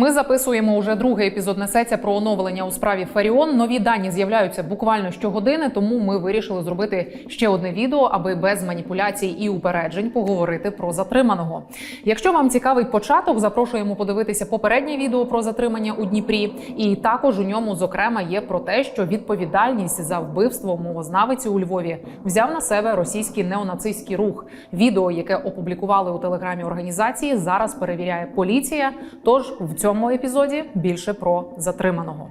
Ми записуємо уже другий епізод несеться про оновлення у справі Фаріон. Нові дані з'являються буквально щогодини, тому ми вирішили зробити ще одне відео, аби без маніпуляцій і упереджень поговорити про затриманого. Якщо вам цікавий початок, запрошуємо подивитися попереднє відео про затримання у Дніпрі. І також у ньому, зокрема, є про те, що відповідальність за вбивство мовознавиці у Львові взяв на себе російський неонацистський рух. Відео, яке опублікували у телеграмі організації, зараз перевіряє поліція. Тож в цьому епізоді більше про затриманого.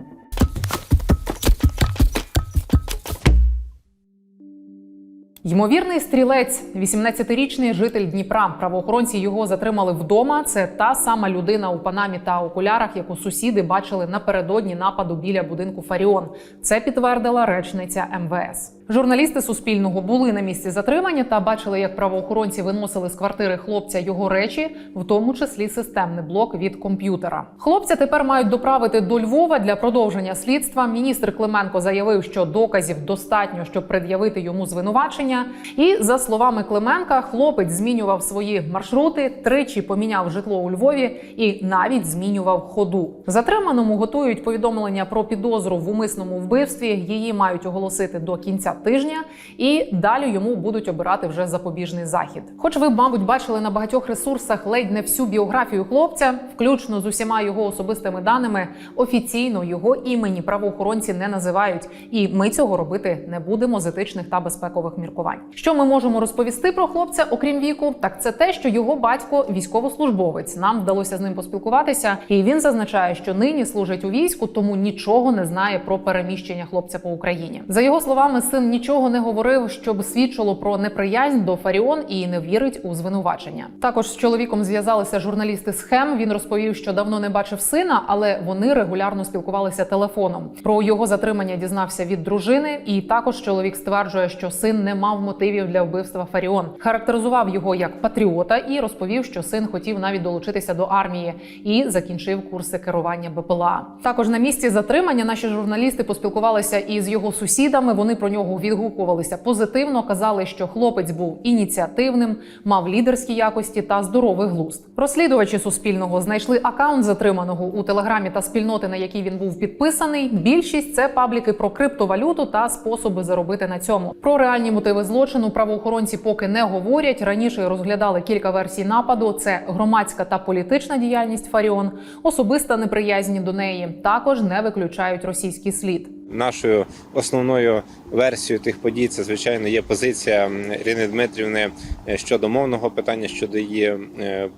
Ймовірний стрілець, 18-річний житель Дніпра. Правоохоронці його затримали вдома. Це та сама людина у панамі та окулярах, яку сусіди бачили напередодні нападу біля будинку Фаріон. Це підтвердила речниця МВС. Журналісти Суспільного були на місці затримання та бачили, як правоохоронці виносили з квартири хлопця його речі, в тому числі системний блок від комп'ютера. Хлопця тепер мають доправити до Львова для продовження слідства. Міністр Клименко заявив, що доказів достатньо, щоб пред'явити йому звинувачення. І за словами Клименка, хлопець змінював свої маршрути, тричі поміняв житло у Львові і навіть змінював ходу. Затриманому готують повідомлення про підозру в умисному вбивстві. Її мають оголосити до кінця тижня, і далі йому будуть обирати вже запобіжний захід. Хоч ви, мабуть, бачили на багатьох ресурсах ледь не всю біографію хлопця, включно з усіма його особистими даними, офіційно його імені правоохоронці не називають, і ми цього робити не будемо з етичних та безпекових міркувань. Що ми можемо розповісти про хлопця, окрім віку, так це те, що його батько військовослужбовець. Нам вдалося з ним поспілкуватися, і він зазначає, що нині служить у війську, тому нічого не знає про переміщення хлопця по Україні. За його словами, син нічого не говорив, щоб свідчило про неприязнь до Фаріон і не вірить у звинувачення. Також з чоловіком зв'язалися журналісти з Хем. Він розповів, що давно не бачив сина, але вони регулярно спілкувалися телефоном. Про його затримання дізнався від дружини, і також чоловік стверджує, що син не мав мотивів для вбивства Фаріон. Характеризував його як патріота і розповів, що син хотів навіть долучитися до армії і закінчив курси керування БПЛА. Також на місці затримання наші журналісти поспілкувалися із його сусідами. Вони про нього відгукувалися позитивно. Казали, що хлопець був ініціативним, мав лідерські якості та здоровий глузд. Розслідувачі Суспільного знайшли акаунт затриманого у телеграмі та спільноти, на якій він був підписаний. Більшість це пабліки про криптовалюту та способи заробити на цьому. Про реальні мотиви злочину правоохоронці поки не говорять. Раніше розглядали кілька версій нападу: це громадська та політична діяльність Фаріон, особиста неприязнь до неї. Також не виключають російський слід. Нашою основною версією тих подій це звичайно є позиція Ірини Дмитрівни е, щодо мовного питання, щодо її е,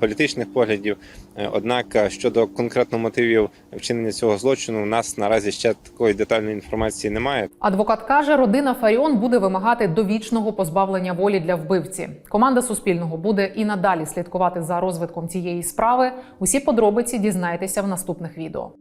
політичних поглядів. Е, Однак щодо конкретно мотивів вчинення цього злочину, у нас наразі ще такої детальної інформації немає. Адвокат каже, родина Фаріон буде вимагати довічного позбавлення волі для вбивці. Команда Суспільного буде і надалі слідкувати за розвитком цієї справи. Усі подробиці дізнаєтеся в наступних відео.